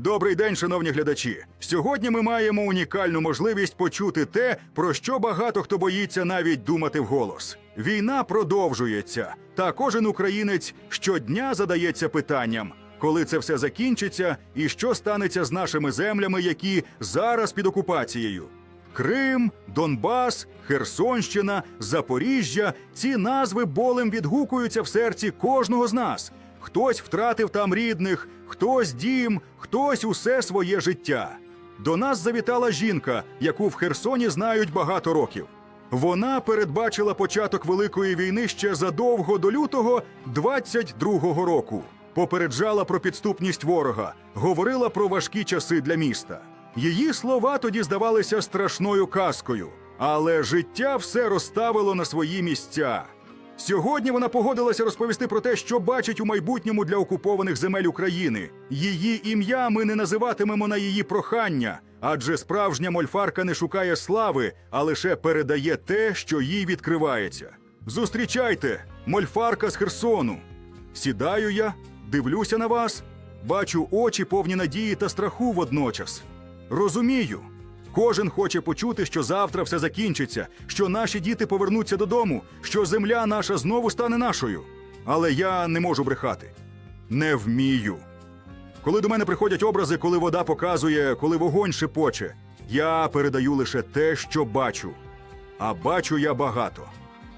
Добрий день, шановні глядачі. Сьогодні ми маємо унікальну можливість почути те, про що багато хто боїться навіть думати вголос. Війна продовжується, та кожен українець щодня задається питанням, коли це все закінчиться, і що станеться з нашими землями, які зараз під окупацією. Крим, Донбас, Херсонщина, Запоріжжя ці назви болем відгукуються в серці кожного з нас. Хтось втратив там рідних, хтось дім, хтось усе своє життя. До нас завітала жінка, яку в Херсоні знають багато років. Вона передбачила початок великої війни ще задовго до лютого 22-го року. Попереджала про підступність ворога, говорила про важкі часи для міста. Її слова тоді здавалися страшною казкою, але життя все розставило на свої місця. Сьогодні вона погодилася розповісти про те, що бачить у майбутньому для окупованих земель України. Її ім'я ми не називатимемо на її прохання, адже справжня мольфарка не шукає слави, а лише передає те, що їй відкривається. Зустрічайте, мольфарка з Херсону. Сідаю я, дивлюся на вас, бачу очі повні надії та страху водночас. Розумію. Кожен хоче почути, що завтра все закінчиться, що наші діти повернуться додому, що земля наша знову стане нашою. Але я не можу брехати. Не вмію. Коли до мене приходять образи, коли вода показує, коли вогонь шепоче, я передаю лише те, що бачу. А бачу я багато.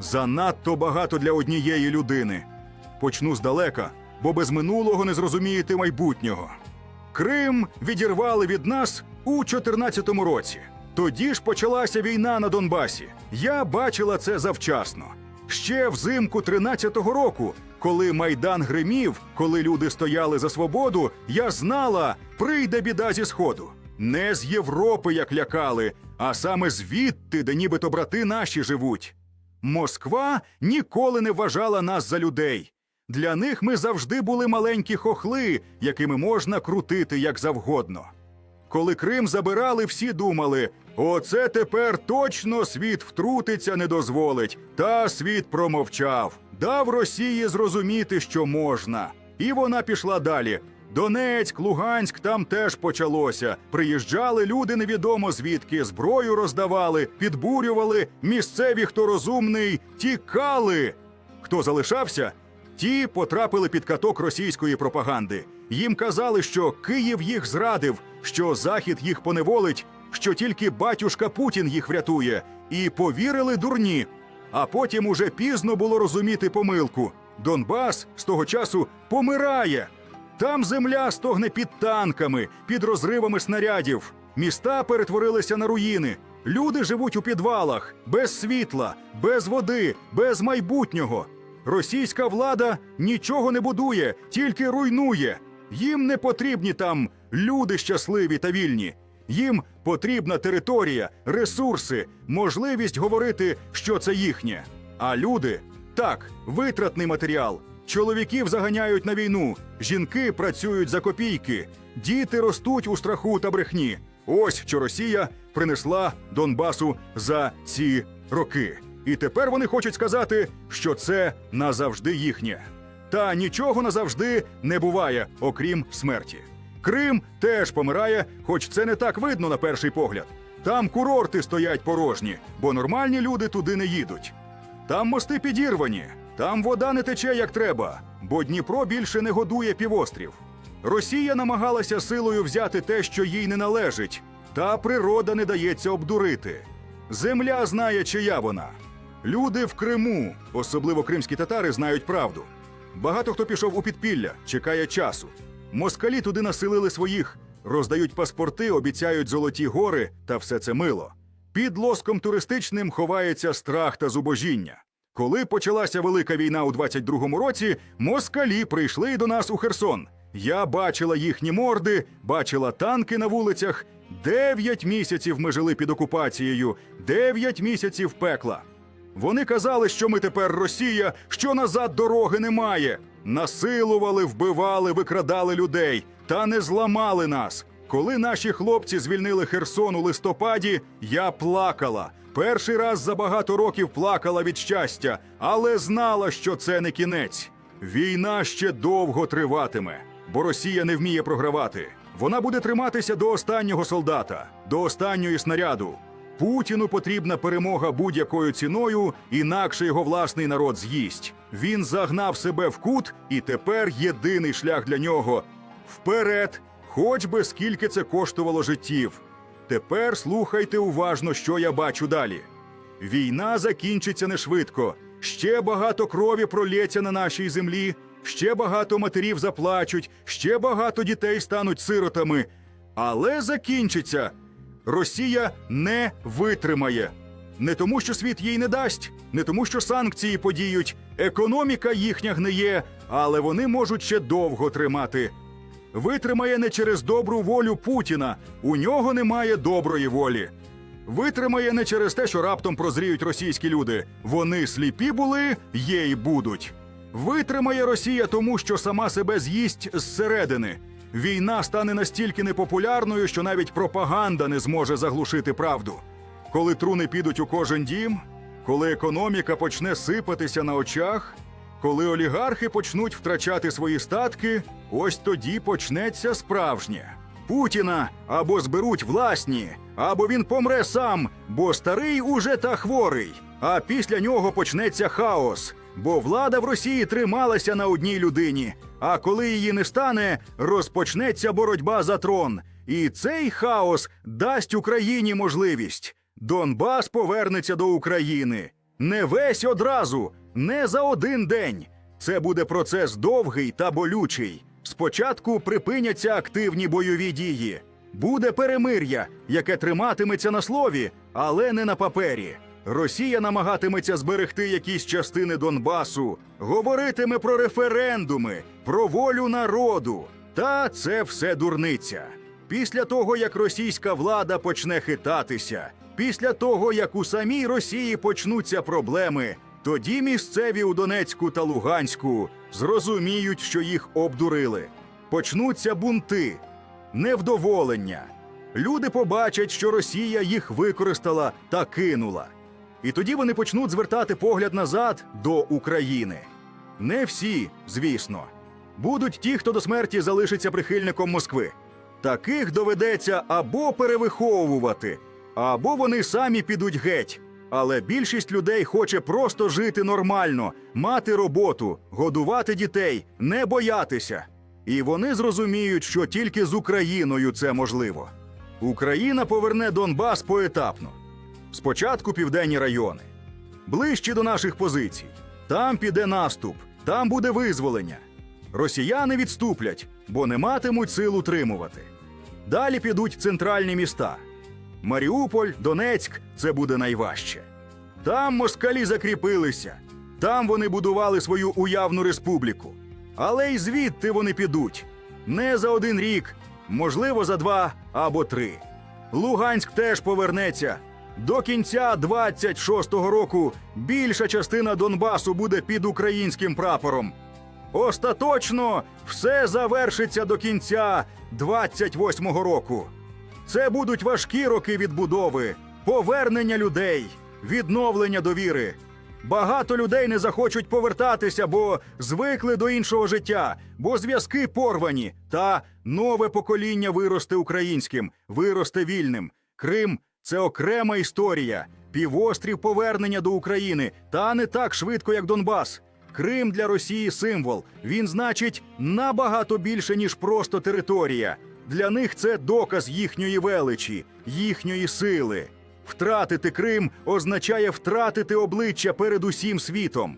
Занадто багато для однієї людини. Почну здалека, бо без минулого не зрозумієте майбутнього. Крим відірвали від нас у 14-му році. Тоді ж почалася війна на Донбасі. Я бачила це завчасно. Ще взимку 13-го року, коли майдан гримів, коли люди стояли за свободу, я знала, прийде біда зі сходу. Не з Європи, як лякали, а саме звідти, де нібито брати наші живуть. Москва ніколи не вважала нас за людей. Для них ми завжди були маленькі хохли, якими можна крутити як завгодно. Коли Крим забирали, всі думали: оце тепер точно світ втрутиться не дозволить. Та світ промовчав, дав Росії зрозуміти, що можна. І вона пішла далі. Донецьк, Луганськ там теж почалося. Приїжджали люди невідомо звідки, зброю роздавали, підбурювали. Місцеві, хто розумний, тікали. Хто залишався, Ті потрапили під каток російської пропаганди. Їм казали, що Київ їх зрадив, що Захід їх поневолить, що тільки батюшка Путін їх врятує, і повірили дурні. А потім уже пізно було розуміти помилку. Донбас з того часу помирає. Там земля стогне під танками, під розривами снарядів. Міста перетворилися на руїни. Люди живуть у підвалах, без світла, без води, без майбутнього. Російська влада нічого не будує, тільки руйнує. Їм не потрібні там люди щасливі та вільні. Їм потрібна територія, ресурси, можливість говорити, що це їхнє. А люди так, витратний матеріал. Чоловіків заганяють на війну, жінки працюють за копійки, діти ростуть у страху та брехні. Ось що Росія принесла Донбасу за ці роки. І тепер вони хочуть сказати, що це назавжди їхнє. Та нічого назавжди не буває, окрім смерті. Крим теж помирає, хоч це не так видно на перший погляд. Там курорти стоять порожні, бо нормальні люди туди не їдуть. Там мости підірвані, там вода не тече як треба, бо Дніпро більше не годує півострів. Росія намагалася силою взяти те, що їй не належить, та природа не дається обдурити. Земля знає, чия вона. Люди в Криму, особливо кримські татари, знають правду. Багато хто пішов у підпілля, чекає часу. Москалі туди населили своїх, роздають паспорти, обіцяють золоті гори та все це мило. Під лоском туристичним ховається страх та зубожіння. Коли почалася велика війна у 22-му році, москалі прийшли до нас у Херсон. Я бачила їхні морди, бачила танки на вулицях. Дев'ять місяців ми жили під окупацією, дев'ять місяців пекла. Вони казали, що ми тепер Росія, що назад дороги немає. Насилували, вбивали, викрадали людей, та не зламали нас. Коли наші хлопці звільнили Херсон у листопаді, я плакала. Перший раз за багато років плакала від щастя, але знала, що це не кінець. Війна ще довго триватиме. бо Росія не вміє програвати. Вона буде триматися до останнього солдата, до останньої снаряду. Путіну потрібна перемога будь-якою ціною, інакше його власний народ з'їсть. Він загнав себе в кут, і тепер єдиний шлях для нього вперед, хоч би скільки це коштувало життів. Тепер слухайте уважно, що я бачу далі. Війна закінчиться не швидко. Ще багато крові пролється на нашій землі, ще багато матерів заплачуть, ще багато дітей стануть сиротами. Але закінчиться. Росія не витримає. Не тому, що світ їй не дасть, не тому, що санкції подіють, економіка їхня гниє, але вони можуть ще довго тримати. Витримає не через добру волю Путіна, у нього немає доброї волі. Витримає не через те, що раптом прозріють російські люди. Вони сліпі були, є й будуть. Витримає Росія тому, що сама себе з'їсть зсередини. Війна стане настільки непопулярною, що навіть пропаганда не зможе заглушити правду. Коли труни підуть у кожен дім, коли економіка почне сипатися на очах, коли олігархи почнуть втрачати свої статки, ось тоді почнеться справжнє. Путіна або зберуть власні, або він помре сам, бо старий уже та хворий. А після нього почнеться хаос, бо влада в Росії трималася на одній людині. А коли її не стане, розпочнеться боротьба за трон. І цей хаос дасть Україні можливість. Донбас повернеться до України. Не весь одразу, не за один день. Це буде процес довгий та болючий. Спочатку припиняться активні бойові дії. Буде перемир'я, яке триматиметься на слові, але не на папері. Росія намагатиметься зберегти якісь частини Донбасу, говоритиме про референдуми, про волю народу. Та це все дурниця. Після того, як російська влада почне хитатися, після того, як у самій Росії почнуться проблеми, тоді місцеві у Донецьку та Луганську зрозуміють, що їх обдурили. Почнуться бунти, невдоволення. Люди побачать, що Росія їх використала та кинула. І тоді вони почнуть звертати погляд назад до України. Не всі, звісно. Будуть ті, хто до смерті залишиться прихильником Москви. Таких доведеться або перевиховувати, або вони самі підуть геть. Але більшість людей хоче просто жити нормально, мати роботу, годувати дітей, не боятися. І вони зрозуміють, що тільки з Україною це можливо. Україна поверне Донбас поетапно. Спочатку південні райони, ближче до наших позицій. Там піде наступ, там буде визволення. Росіяни відступлять, бо не матимуть сил утримувати. Далі підуть центральні міста. Маріуполь, Донецьк це буде найважче. Там москалі закріпилися, там вони будували свою уявну республіку. Але й звідти вони підуть не за один рік, можливо, за два або три. Луганськ теж повернеться. До кінця 26-го року більша частина Донбасу буде під українським прапором. Остаточно все завершиться до кінця 28-го року. Це будуть важкі роки відбудови, повернення людей, відновлення довіри. Багато людей не захочуть повертатися, бо звикли до іншого життя, бо зв'язки порвані, та нове покоління виросте українським, виросте вільним. Крим це окрема історія, півострів повернення до України, та не так швидко, як Донбас. Крим для Росії символ. Він значить набагато більше, ніж просто територія. Для них це доказ їхньої величі, їхньої сили. Втратити Крим означає втратити обличчя перед усім світом.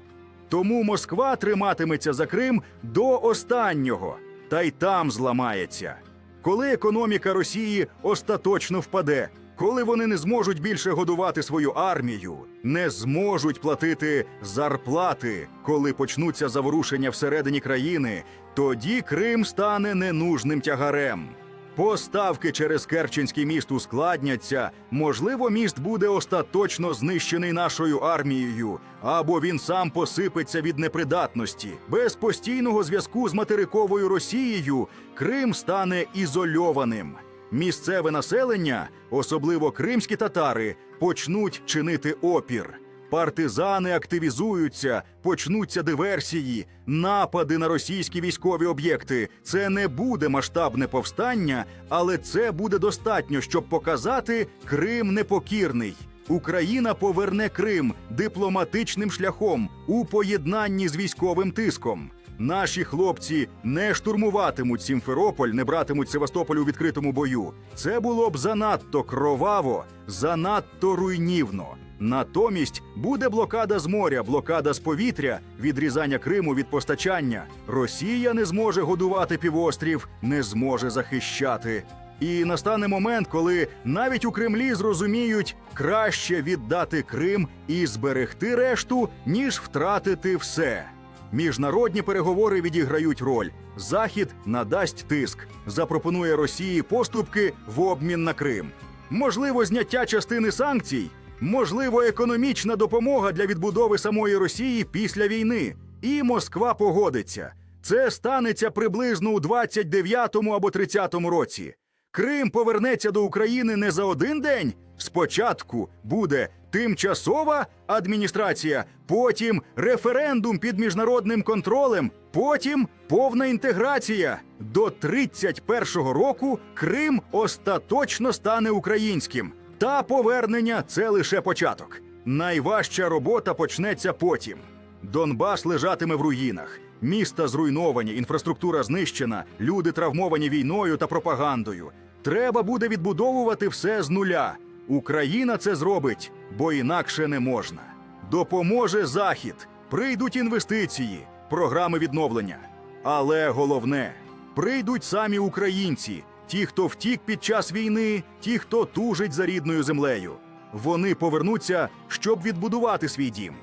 Тому Москва триматиметься за Крим до останнього, та й там зламається. Коли економіка Росії остаточно впаде, коли вони не зможуть більше годувати свою армію, не зможуть платити зарплати, коли почнуться заворушення всередині країни, тоді Крим стане ненужним тягарем. Поставки через Керченський міст ускладняться. Можливо, міст буде остаточно знищений нашою армією, або він сам посипеться від непридатності. Без постійного зв'язку з материковою Росією Крим стане ізольованим. Місцеве населення, особливо кримські татари, почнуть чинити опір. Партизани активізуються, почнуться диверсії, напади на російські військові об'єкти. Це не буде масштабне повстання, але це буде достатньо, щоб показати Крим непокірний. Україна поверне Крим дипломатичним шляхом у поєднанні з військовим тиском. Наші хлопці не штурмуватимуть Сімферополь, не братимуть Севастополь у відкритому бою. Це було б занадто кроваво, занадто руйнівно. Натомість буде блокада з моря, блокада з повітря, відрізання Криму від постачання. Росія не зможе годувати півострів, не зможе захищати. І настане момент, коли навіть у Кремлі зрозуміють краще віддати Крим і зберегти решту, ніж втратити все. Міжнародні переговори відіграють роль. Захід надасть тиск, запропонує Росії поступки в обмін на Крим. Можливо, зняття частини санкцій, можливо, економічна допомога для відбудови самої Росії після війни. І Москва погодиться. Це станеться приблизно у 29-му або 30-му році. Крим повернеться до України не за один день. Спочатку буде тимчасова адміністрація, потім референдум під міжнародним контролем, потім повна інтеграція. До 31-го року Крим остаточно стане українським. Та повернення це лише початок. Найважча робота почнеться потім. Донбас лежатиме в руїнах. Міста зруйновані, інфраструктура знищена, люди травмовані війною та пропагандою. Треба буде відбудовувати все з нуля. Україна це зробить, бо інакше не можна. Допоможе Захід, прийдуть інвестиції, програми відновлення. Але головне прийдуть самі українці, ті, хто втік під час війни, ті, хто тужить за рідною землею. Вони повернуться, щоб відбудувати свій дім.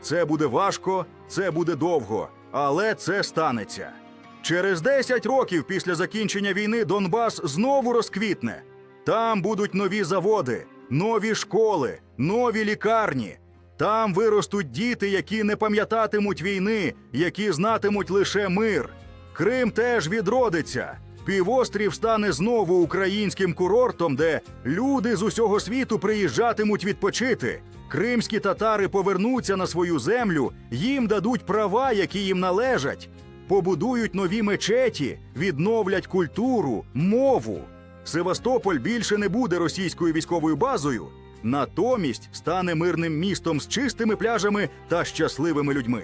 Це буде важко, це буде довго, але це станеться. Через 10 років після закінчення війни Донбас знову розквітне. Там будуть нові заводи, нові школи, нові лікарні. Там виростуть діти, які не пам'ятатимуть війни, які знатимуть лише мир. Крим теж відродиться. Півострів стане знову українським курортом, де люди з усього світу приїжджатимуть відпочити. Кримські татари повернуться на свою землю, їм дадуть права, які їм належать, побудують нові мечеті, відновлять культуру, мову. Севастополь більше не буде російською військовою базою, натомість стане мирним містом з чистими пляжами та щасливими людьми.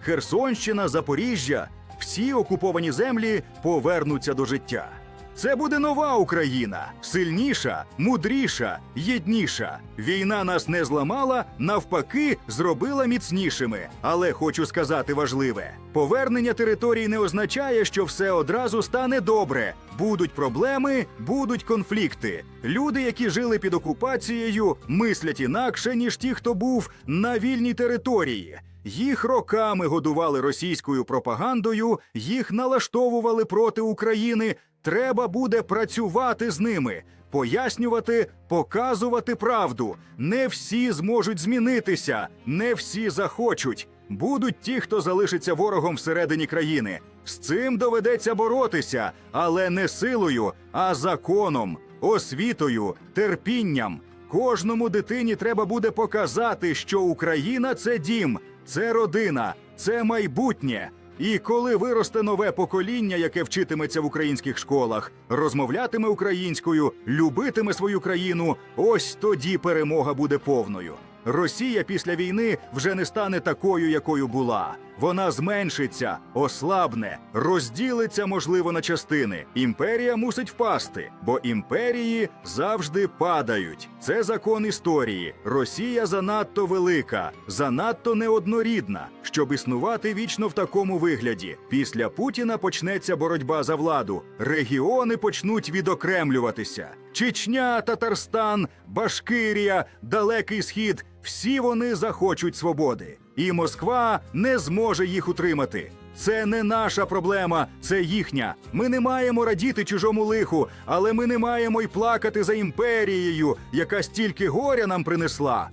Херсонщина, Запоріжжя, всі окуповані землі повернуться до життя. Це буде нова Україна, сильніша, мудріша, єдніша. Війна нас не зламала, навпаки, зробила міцнішими. Але хочу сказати важливе: повернення територій не означає, що все одразу стане добре. Будуть проблеми, будуть конфлікти. Люди, які жили під окупацією, мислять інакше, ніж ті, хто був на вільній території. Їх роками годували російською пропагандою, їх налаштовували проти України. Треба буде працювати з ними, пояснювати, показувати правду. Не всі зможуть змінитися, не всі захочуть. Будуть ті, хто залишиться ворогом всередині країни. З цим доведеться боротися, але не силою, а законом, освітою, терпінням. Кожному дитині треба буде показати, що Україна це дім, це родина, це майбутнє. І коли виросте нове покоління, яке вчитиметься в українських школах, розмовлятиме українською, любитиме свою країну, ось тоді перемога буде повною. Росія після війни вже не стане такою, якою була. Вона зменшиться, ослабне, розділиться, можливо, на частини. Імперія мусить впасти, бо імперії завжди падають. Це закон історії. Росія занадто велика, занадто неоднорідна, щоб існувати вічно в такому вигляді. Після Путіна почнеться боротьба за владу. Регіони почнуть відокремлюватися. Чечня, Татарстан, Башкирія, Далекий Схід всі вони захочуть свободи, і Москва не зможе їх утримати. Це не наша проблема, це їхня. Ми не маємо радіти чужому лиху, але ми не маємо й плакати за імперією, яка стільки горя нам принесла.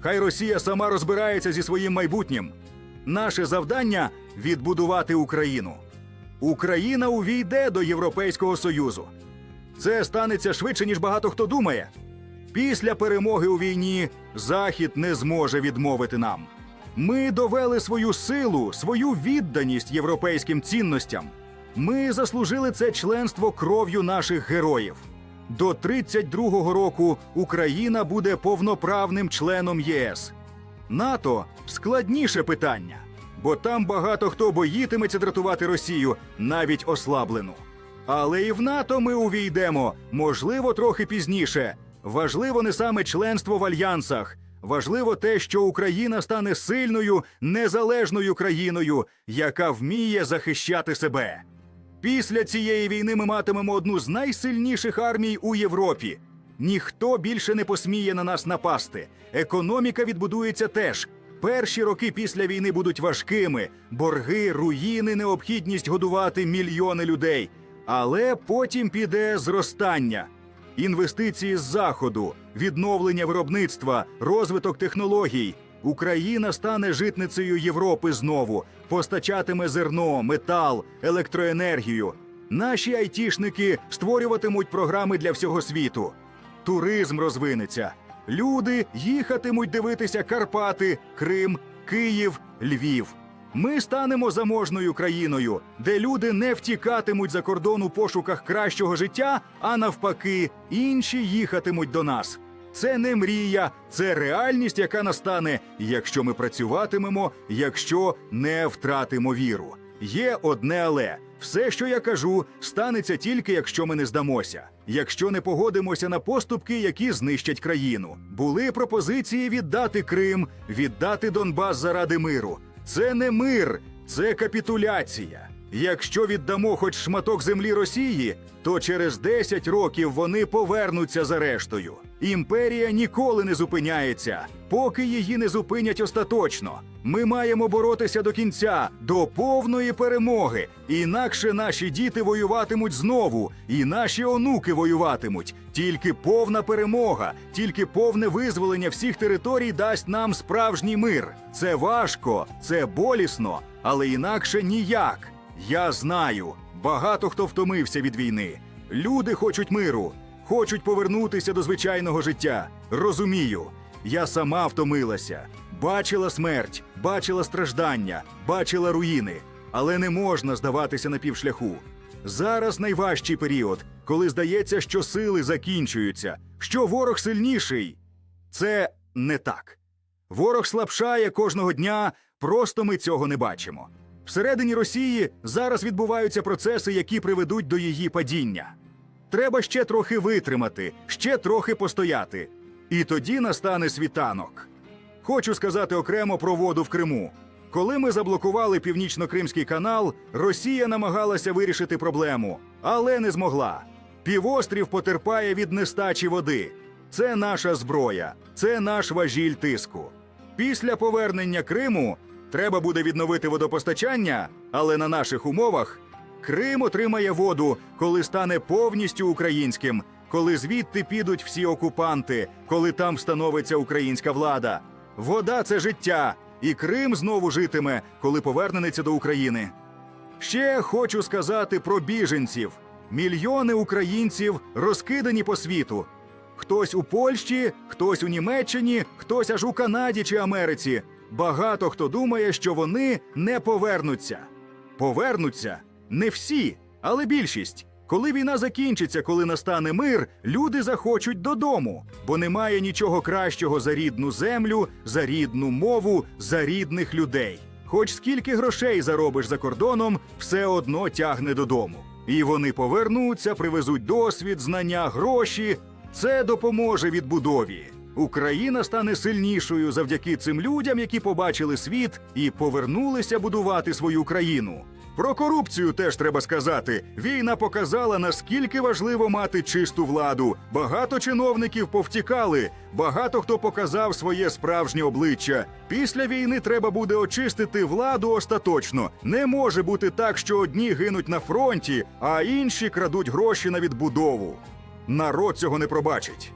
Хай Росія сама розбирається зі своїм майбутнім. Наше завдання відбудувати Україну. Україна увійде до Європейського Союзу. Це станеться швидше, ніж багато хто думає. Після перемоги у війні Захід не зможе відмовити нам. Ми довели свою силу, свою відданість європейським цінностям. Ми заслужили це членство кров'ю наших героїв. До 32-го року Україна буде повноправним членом ЄС. НАТО складніше питання, бо там багато хто боїтиметься дратувати Росію, навіть ослаблену. Але і в НАТО ми увійдемо, можливо, трохи пізніше. Важливо не саме членство в альянсах. Важливо те, що Україна стане сильною, незалежною країною, яка вміє захищати себе. Після цієї війни ми матимемо одну з найсильніших армій у Європі. Ніхто більше не посміє на нас напасти. Економіка відбудується теж. Перші роки після війни будуть важкими: борги, руїни, необхідність годувати мільйони людей. Але потім піде зростання. Інвестиції з заходу, відновлення виробництва, розвиток технологій. Україна стане житницею Європи знову, постачатиме зерно, метал, електроенергію. Наші айтішники створюватимуть програми для всього світу. Туризм розвинеться. Люди їхатимуть дивитися Карпати, Крим, Київ, Львів. Ми станемо заможною країною, де люди не втікатимуть за кордон у пошуках кращого життя, а навпаки, інші їхатимуть до нас. Це не мрія, це реальність, яка настане, якщо ми працюватимемо, якщо не втратимо віру. Є одне але все, що я кажу, станеться тільки якщо ми не здамося, якщо не погодимося на поступки, які знищать країну. Були пропозиції віддати Крим, віддати Донбас заради миру. Це не мир, це капітуляція. Якщо віддамо хоч шматок землі Росії, то через 10 років вони повернуться за рештою. Імперія ніколи не зупиняється, поки її не зупинять остаточно. Ми маємо боротися до кінця, до повної перемоги. Інакше наші діти воюватимуть знову, і наші онуки воюватимуть. Тільки повна перемога, тільки повне визволення всіх територій дасть нам справжній мир. Це важко, це болісно, але інакше ніяк. Я знаю, багато хто втомився від війни. Люди хочуть миру, хочуть повернутися до звичайного життя. Розумію, я сама втомилася, бачила смерть, бачила страждання, бачила руїни, але не можна здаватися на півшляху. Зараз найважчий період, коли здається, що сили закінчуються, що ворог сильніший. Це не так. Ворог слабшає кожного дня, просто ми цього не бачимо. Всередині Росії зараз відбуваються процеси, які приведуть до її падіння. Треба ще трохи витримати, ще трохи постояти. І тоді настане світанок. Хочу сказати окремо про воду в Криму. Коли ми заблокували північно-кримський канал, Росія намагалася вирішити проблему, але не змогла. Півострів потерпає від нестачі води. Це наша зброя, це наш важіль тиску. Після повернення Криму треба буде відновити водопостачання, але на наших умовах Крим отримає воду, коли стане повністю українським, коли звідти підуть всі окупанти, коли там встановиться українська влада. Вода це життя, і Крим знову житиме, коли повернеться до України. Ще хочу сказати про біженців. Мільйони українців розкидані по світу. Хтось у Польщі, хтось у Німеччині, хтось аж у Канаді чи Америці. Багато хто думає, що вони не повернуться. Повернуться не всі, але більшість. Коли війна закінчиться, коли настане мир, люди захочуть додому, бо немає нічого кращого за рідну землю, за рідну мову, за рідних людей. Хоч скільки грошей заробиш за кордоном, все одно тягне додому. І вони повернуться, привезуть досвід, знання, гроші. Це допоможе відбудові. Україна стане сильнішою завдяки цим людям, які побачили світ і повернулися будувати свою країну. Про корупцію теж треба сказати. Війна показала, наскільки важливо мати чисту владу. Багато чиновників повтікали, багато хто показав своє справжнє обличчя. Після війни треба буде очистити владу остаточно. Не може бути так, що одні гинуть на фронті, а інші крадуть гроші на відбудову. Народ цього не пробачить.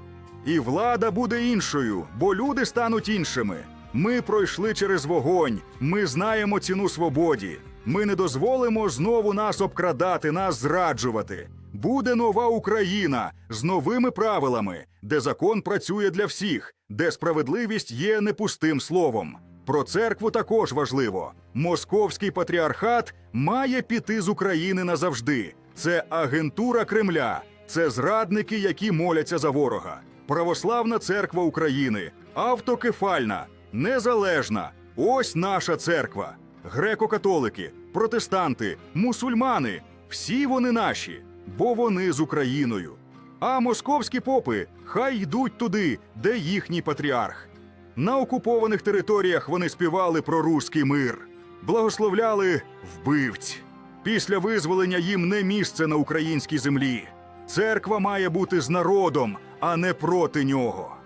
І влада буде іншою, бо люди стануть іншими. Ми пройшли через вогонь, ми знаємо ціну свободі. Ми не дозволимо знову нас обкрадати, нас зраджувати. Буде нова Україна з новими правилами, де закон працює для всіх, де справедливість є не пустим словом. Про церкву також важливо. Московський патріархат має піти з України назавжди. Це агентура Кремля, це зрадники, які моляться за ворога. Православна церква України, автокефальна, незалежна. Ось наша церква. Греко-католики, протестанти, мусульмани всі вони наші, бо вони з Україною. А московські попи хай йдуть туди, де їхній патріарх. На окупованих територіях вони співали про руський мир, благословляли вбивць. Після визволення їм не місце на українській землі. Церква має бути з народом, а не проти нього.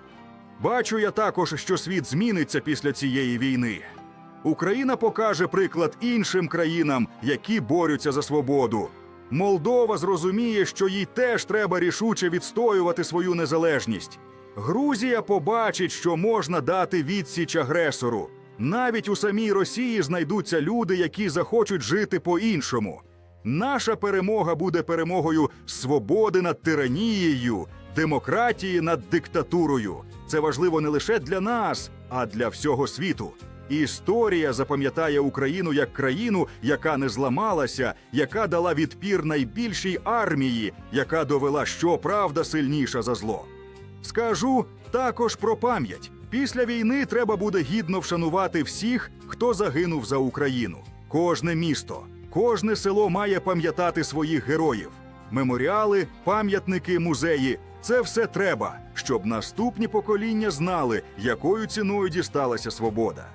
Бачу я також, що світ зміниться після цієї війни. Україна покаже приклад іншим країнам, які борються за свободу. Молдова зрозуміє, що їй теж треба рішуче відстоювати свою незалежність. Грузія побачить, що можна дати відсіч агресору. Навіть у самій Росії знайдуться люди, які захочуть жити по-іншому. Наша перемога буде перемогою свободи над тиранією, демократії над диктатурою. Це важливо не лише для нас, а для всього світу. Історія запам'ятає Україну як країну, яка не зламалася, яка дала відпір найбільшій армії, яка довела, що правда сильніша за зло. Скажу також про пам'ять. Після війни треба буде гідно вшанувати всіх, хто загинув за Україну. Кожне місто, кожне село має пам'ятати своїх героїв. Меморіали, пам'ятники, музеї це все треба, щоб наступні покоління знали, якою ціною дісталася свобода.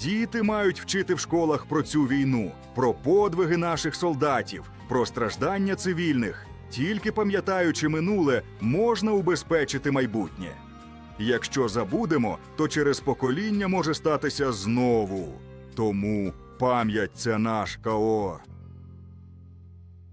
Діти мають вчити в школах про цю війну, про подвиги наших солдатів, про страждання цивільних. Тільки пам'ятаючи минуле, можна убезпечити майбутнє. Якщо забудемо, то через покоління може статися знову. Тому пам'ять це наш каор.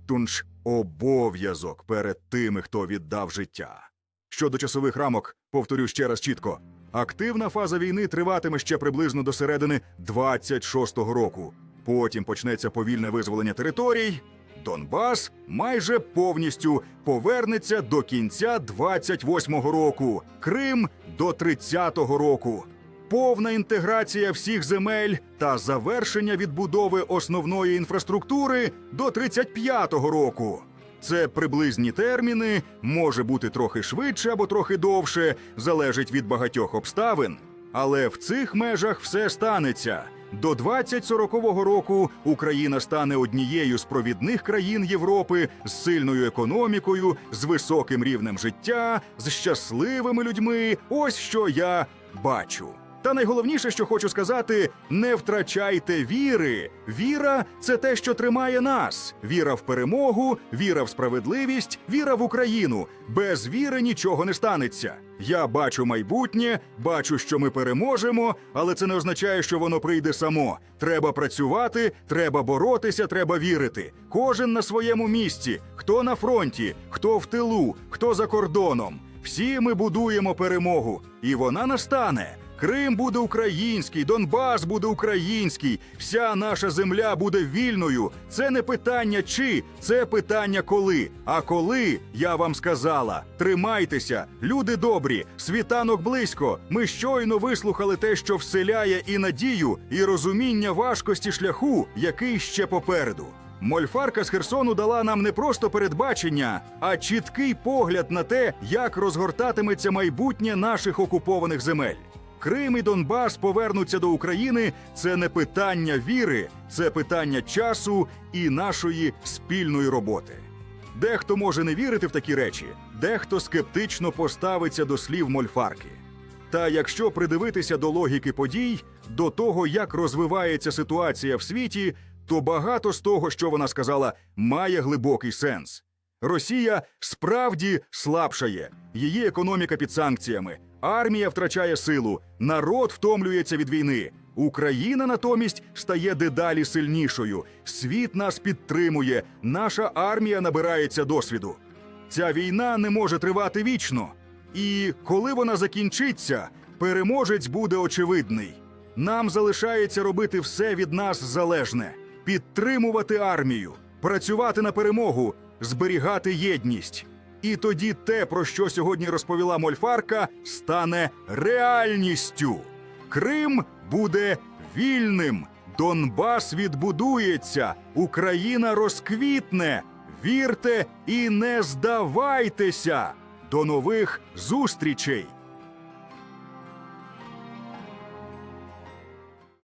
Тунж обов'язок перед тими, хто віддав життя. Щодо часових рамок, повторю ще раз чітко: активна фаза війни триватиме ще приблизно до середини 26-го року. Потім почнеться повільне визволення територій. Донбас майже повністю повернеться до кінця 28-го року, Крим до 30-го року. Повна інтеграція всіх земель та завершення відбудови основної інфраструктури до 35-го року. Це приблизні терміни, може бути трохи швидше або трохи довше, залежить від багатьох обставин. Але в цих межах все станеться. До 2040 року Україна стане однією з провідних країн Європи з сильною економікою, з високим рівнем життя, з щасливими людьми. Ось що я бачу. Та найголовніше, що хочу сказати, не втрачайте віри. Віра це те, що тримає нас. Віра в перемогу, віра в справедливість, віра в Україну. Без віри нічого не станеться. Я бачу майбутнє, бачу, що ми переможемо, але це не означає, що воно прийде само. Треба працювати, треба боротися, треба вірити. Кожен на своєму місці, хто на фронті, хто в тилу, хто за кордоном. Всі ми будуємо перемогу, і вона настане. Крим буде український, Донбас буде український, вся наша земля буде вільною. Це не питання чи, це питання коли. А коли я вам сказала, тримайтеся, люди добрі, світанок близько. Ми щойно вислухали те, що вселяє і надію, і розуміння важкості шляху, який ще попереду. Мольфарка з Херсону дала нам не просто передбачення, а чіткий погляд на те, як розгортатиметься майбутнє наших окупованих земель. Крим і Донбас повернуться до України. Це не питання віри, це питання часу і нашої спільної роботи. Дехто може не вірити в такі речі, дехто скептично поставиться до слів Мольфарки. Та якщо придивитися до логіки подій, до того, як розвивається ситуація в світі, то багато з того, що вона сказала, має глибокий сенс. Росія справді слабшає, її економіка під санкціями, армія втрачає силу, народ втомлюється від війни. Україна натомість стає дедалі сильнішою. Світ нас підтримує, наша армія набирається досвіду. Ця війна не може тривати вічно. І коли вона закінчиться, переможець буде очевидний. Нам залишається робити все від нас залежне, підтримувати армію, працювати на перемогу зберігати єдність. І тоді те, про що сьогодні розповіла Мольфарка, стане реальністю. Крим буде вільним, Донбас відбудується, Україна розквітне. Вірте і не здавайтеся. До нових зустрічей!